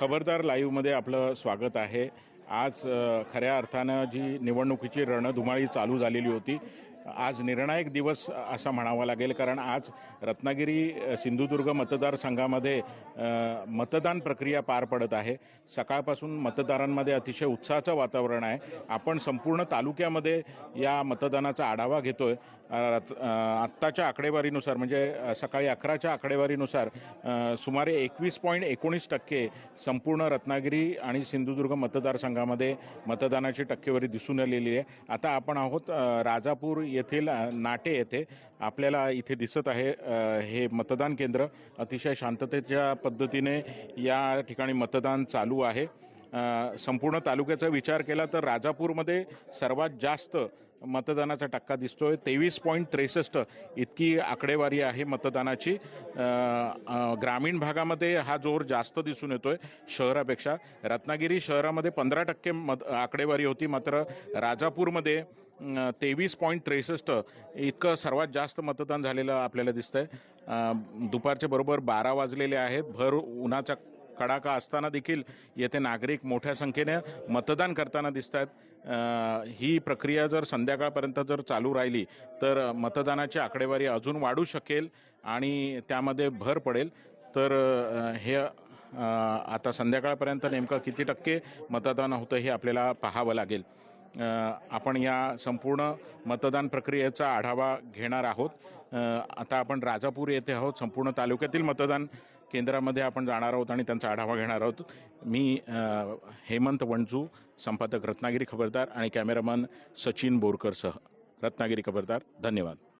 खबरदार लाईव्हमध्ये आपलं स्वागत आहे. आज खऱ्या अर्थानं जी निवडणुकीची रणधुमाळी चालू झालेली होती आज निर्णायक दिवस असा म्हणावा लागेल कारण आज रत्नागिरी सिंधुदुर्ग मतदारसंघामध्ये मतदान प्रक्रिया पार पडत आहे. सकाळपासून मतदारांमध्ये अतिशय उत्साहाचं वातावरण आहे. आपण संपूर्ण तालुक्यामध्ये या मतदानाचा आढावा घेतोय. आत्ताच्या आकडेवारीनुसार म्हणजे सकाळी अकराच्या आकडेवारीनुसार सुमारे एकवीस पॉईंट एकोणीस टक्के संपूर्ण रत्नागिरी आणि सिंधुदुर्ग मतदारसंघामध्ये मतदानाची टक्केवारी दिसून आलेली आहे. आता आपण आहोत राजापूर येथील नाटे येथे आपल्याला इथे दिसत आहे. हे मतदान केंद्र अतिशय शांततेच्या पद्धतीने या ठिकाणी मतदान चालू आहे. संपूर्ण तालुक्याचा विचार केला तर राजापूरमध्ये सर्वात जास्त मतदानाचा टक्का दिसतोय. तेवीस पॉईंट त्रेसष्ट इतकी आकडेवारी आहे मतदानाची. ग्रामीण भागामध्ये हा जोर जास्त दिसून येतोय शहरापेक्षा. रत्नागिरी शहरामध्ये पंधरा टक्के मत आकडेवारी होती. मात्र राजापूरमध्ये तेवीस पॉईंट त्रेसष्ट इतकं सर्वात जास्त मतदान झालेलं आपल्याला दिसतंय. आहे दुपारच्या बरोबर बारा वाजलेले आहेत. भर उन्हाचा कडाका असताना देखील येथे नागरिक मोठ्या संख्येने मतदान करताना दिसत आहेत ही प्रक्रिया जर संध्याकाळपर्यंत जर चालू राहिली तर मतदानाची आकडेवारी अजून वाढू शकेल आणि त्यामध्ये भर पडेल. तर हे आता संध्याकाळपर्यंत नेमकं किती टक्के मतदान होतं हे आपल्याला पाहावं लागेल. आपण या संपूर्ण मतदान प्रक्रियेचा आढावा घेणार आहोत. आता आपण राजापूर येथे आहोत. संपूर्ण तालुक्यातील मतदान केंद्रामध्ये आपण जाणार आहोत आणि त्यांचा आढावा घेणार आहोत. मी हेमंत वणजू संपादक रत्नागिरी खबरदार आणि कॅमेरामन सचिन बोरकरसह. रत्नागिरी खबरदार धन्यवाद.